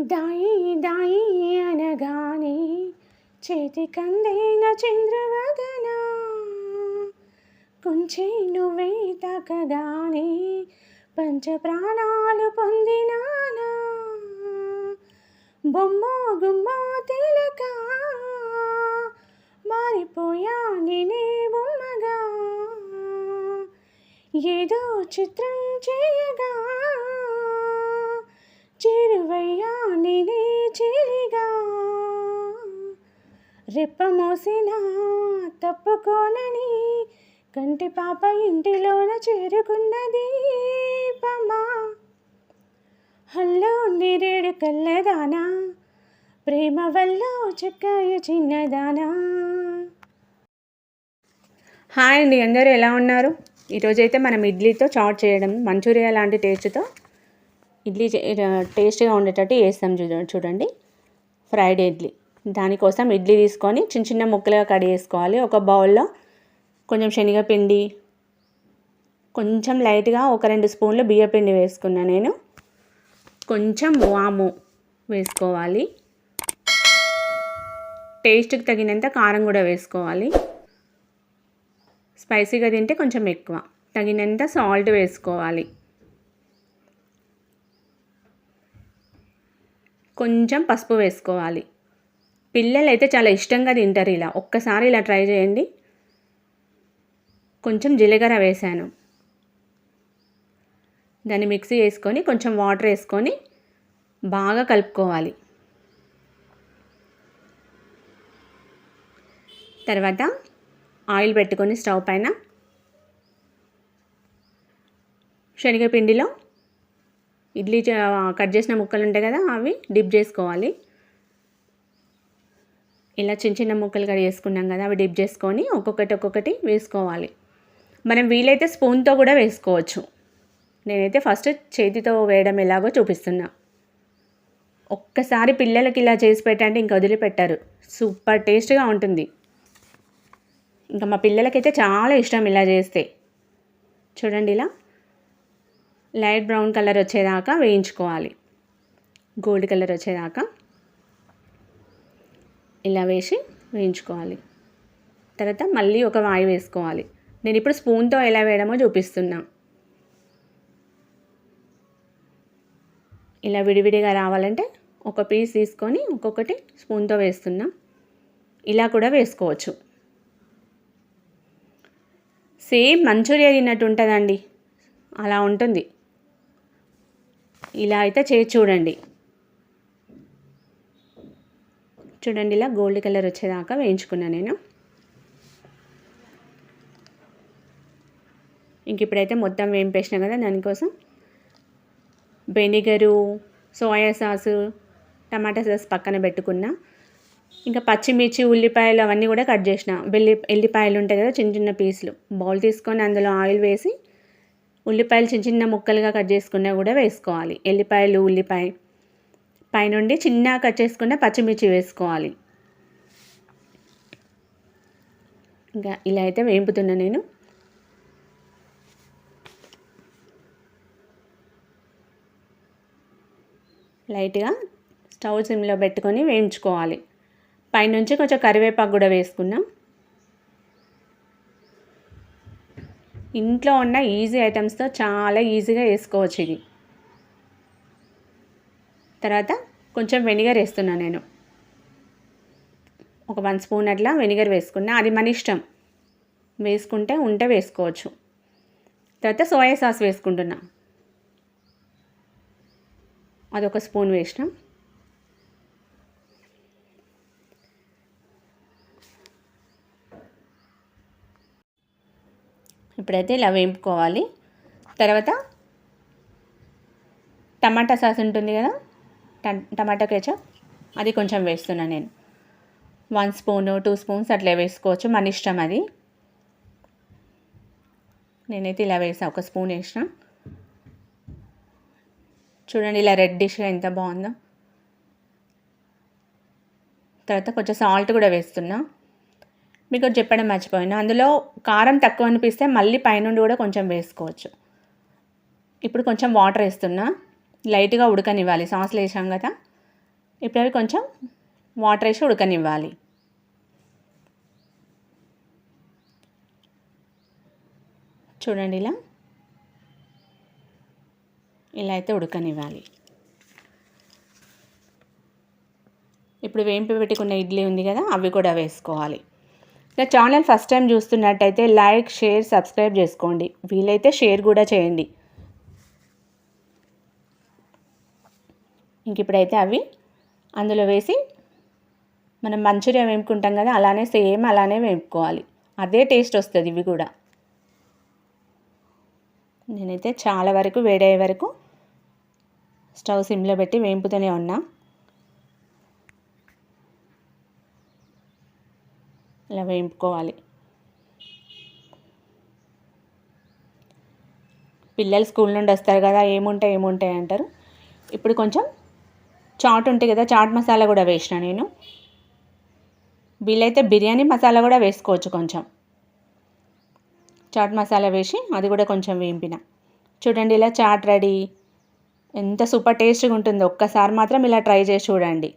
దాయి దాయి అనగానే చేతి కందేన చంద్రవదన. కొంచెం నువ్వే తగ్గగానే పంచ ప్రాణాలు పొందినానా. బొమ్మ గుమ్మ తిలక మారిపోయా నేనే బొమ్మగా. ఏదో చిత్రం చేయగా చేరువయ్యా నేనే చేరిగా రెప్ప మోసిన తప్పుకోనని కంటి పాప ఇంటిలోన చేరుకున్నది దీపమా. హల్లో నేరేడు కల్లదానా ప్రేమ వల్ల చెక్కాయ చిన్నదానా. హాయ్ అండి అందరూ ఎలా ఉన్నారు? ఈరోజైతే మనం ఇడ్లీతో చాట్ చేయడం మంచూరియా లాంటి టేస్ట్తో ఇడ్లీ చే- టేస్ట్గా ఉండేటట్టు వేస్తాం చూడండి. ఫ్రైడ్ ఇడ్లీ. దానికోసం ఇడ్లీ తీసుకొని చిన్న చిన్న ముక్కలుగా కట్ చేసుకోవాలి. ఒక బౌల్లో కొంచెం శనగపిండి కొంచెం లైట్గా ఒక రెండు స్పూన్లు బియ్యపిండి వేసుకున్నా నేను. కొంచెం వాము వేసుకోవాలి. టేస్ట్కి తగినంత కారం కూడా వేసుకోవాలి. స్పైసీగా తింటే కొంచెం ఎక్కువ. తగినంత సాల్ట్ వేసుకోవాలి. కొంచెం పసుపు వేసుకోవాలి. పిల్లలు అయితే చాలా ఇష్టంగా తింటారు ఇలా. ఒక్కసారి ఇలా ట్రై చేయండి. కొంచెం జీలకర్ర వేసాను. దాన్ని మిక్సీ వేసుకొని కొంచెం వాటర్ వేసుకొని బాగా కలుపుకోవాలి. తర్వాత ఆయిల్ పెట్టుకొని స్టవ్ పైన శనగపిండిలో ఇడ్లీ చే- కట్ చేసిన ముక్కలు ఉంటాయి కదా అవి డిప్ చేసుకోవాలి. ఇలా చిన్న చిన్న ముక్కలు కట్ చేసుకున్నాం కదా అవి డిప్ చేసుకొని ఒక్కొక్కటి ఒక్కొక్కటి వేసుకోవాలి. మనం వీలైతే స్పూన్తో కూడా వేసుకోవచ్చు. నేనైతే ఫస్ట్ చేతితో వేయడం ఎలాగో చూపిస్తున్నా. ఒక్కసారి పిల్లలకి ఇలా చేసి పెట్టండి ఇంకా వదిలిపెట్టారు. సూపర్ టేస్ట్గా ఉంటుంది. ఇంకా మా పిల్లలకైతే చాలా ఇష్టం ఇలా చేస్తే. చూడండి ఇలా. లైట్ బ్రౌన్ కలర్ వచ్చేదాకా వేయించుకోవాలి. గోల్డ్ కలర్ వచ్చేదాకా ఇలా వేసి వేయించుకోవాలి. తర్వాత మళ్ళీ ఒక వాయి వేసుకోవాలి. నేను ఇప్పుడు స్పూన్తో ఎలా వేయడమో చూపిస్తున్నా. ఇలా విడివిడిగా రావాలంటే ఒక పీస్ తీసుకొని ఒక్కొక్కటి స్పూన్తో వేస్తున్నా. ఇలా కూడా వేసుకోవచ్చు. సేమ్ మంచూరియా తిన్నట్టు ఉంటుందండి. అలా ఉంటుంది. ఇలా అయితే చేసి చూడండి. చూడండి ఇలా గోల్డ్ కలర్ వచ్చేదాకా వేయించుకున్నా నేను. ఇంక ఇప్పుడైతే మొత్తం వేంపేసిన కదా దానికోసం. Vinegar soya sauce tomato sauce పక్కన పెట్టుకున్నా. ఇంకా పచ్చిమిర్చి ఉల్లిపాయలు అవన్నీ కూడా కట్ చేసిన. వెల్లి ఎల్లిపాయలు ఉంటాయి కదా చిన్న చిన్న పీసులు. బౌల్ తీసుకొని అందులో ఆయిల్ వేసి ఉల్లిపాయలు చిన్న చిన్న ముక్కలుగా కట్ చేసుకున్నా కూడా వేసుకోవాలి. ఎల్లిపాయలు ఉల్లిపాయ పైనుండి చిన్న కట్ చేసుకున్న పచ్చిమిర్చి వేసుకోవాలి. ఇంకా ఇలా అయితే వేంపుతున్నా నేను. లైట్గా స్టవ్ సిమ్లో పెట్టుకొని వేయించుకోవాలి. పైనుంచి కొంచెం కరివేపాకు కూడా వేసుకున్నాం. ఇంట్లో ఉన్న ఈజీ ఐటమ్స్తో చాలా ఈజీగా వేసుకోవచ్చు ఇది. తర్వాత కొంచెం వెనిగర్ వేస్తున్నాను నేను. ఒక వన్ స్పూన్ అట్లా వెనిగర్ వేసుకున్నా. అది మన ఇష్టం. వేసుకుంటే ఉంటే వేసుకోవచ్చు. తర్వాత సోయా సాస్ వేసుకుంటున్నా. అదొక స్పూన్ వేసినాం. ఇప్పుడైతే ఇలా వేపుకోవాలి తర్వాత టమాటా సాస్ ఉంటుంది కదా? ట- టమాటా కేచప్. అది కొంచెం వేస్తున్నాను నేను. వన్ స్పూను టూ స్పూన్స్ అట్లా వేసుకోవచ్చు. మన ఇష్టం అది. నేనైతే ఇలా వేసా. ఒక స్పూన్ వేసిన. చూడండి ఇలా రెడ్ డిష్గా ఎంత బాగుందో. తర్వాత కొంచెం సాల్ట్ కూడా వేస్తున్నా. మీకు చెప్పడం మర్చిపోయాను. అందులో కారం తక్కువ అనిపిస్తే మళ్ళీ పైనుండి కూడా కొంచెం వేసుకోవచ్చు. ఇప్పుడు కొంచెం వాటర్ వేస్తున్నా. లైట్గా ఉడకనివ్వాలి. సాస్లు వేసాం కదా. ఇప్పుడు అవి కొంచెం వాటర్ వేసి ఉడకనివ్వాలి. చూడండి ఇలా. ఇలా అయితే ఉడకనివ్వాలి. ఇప్పుడు వేంపి పెట్టుకున్న ఇడ్లీ ఉంది కదా అవి కూడా వేసుకోవాలి. నా ఛానల్ ఫస్ట్ టైం చూస్తున్నట్టయితే లైక్ షేర్ సబ్స్క్రైబ్ చేసుకోండి. వీలైతే షేర్ కూడా చేయండి. ఇంక ఇప్పుడైతే అవి అందులో వేసి మనం మంచూరియా వేపుకుంటాం కదా అలానే సేమ్ అలానే వేపుకోవాలి. అదే టేస్ట్ వస్తుంది ఇవి కూడా. నేనైతే చాలా వరకు వేడయ్యే వరకు స్టవ్ సిమ్లో పెట్టి వేంపుతూనే ఉన్నా. ఇలా వేయించుకోవాలి పిల్లలు స్కూల్ నుండి వస్తారు కదా ఏముంటాయి ఏముంటాయి అంటారు. ఇప్పుడు కొంచెం చాట్ ఉంటుంది కదా చాట్ మసాలా కూడా వేసిన నేను. వీలైతే బిర్యానీ మసాలా కూడా వేసుకోవచ్చు కొంచెం. చాట్ మసాలా వేసి అది కూడా కొంచెం వేంపిన చూడండి ఇలా చాట్ రెడీ. ఎంత సూపర్ టేస్ట్గా ఉంటుందో. ఒక్కసారి మాత్రం ఇలా ట్రై చేసి చూడండి.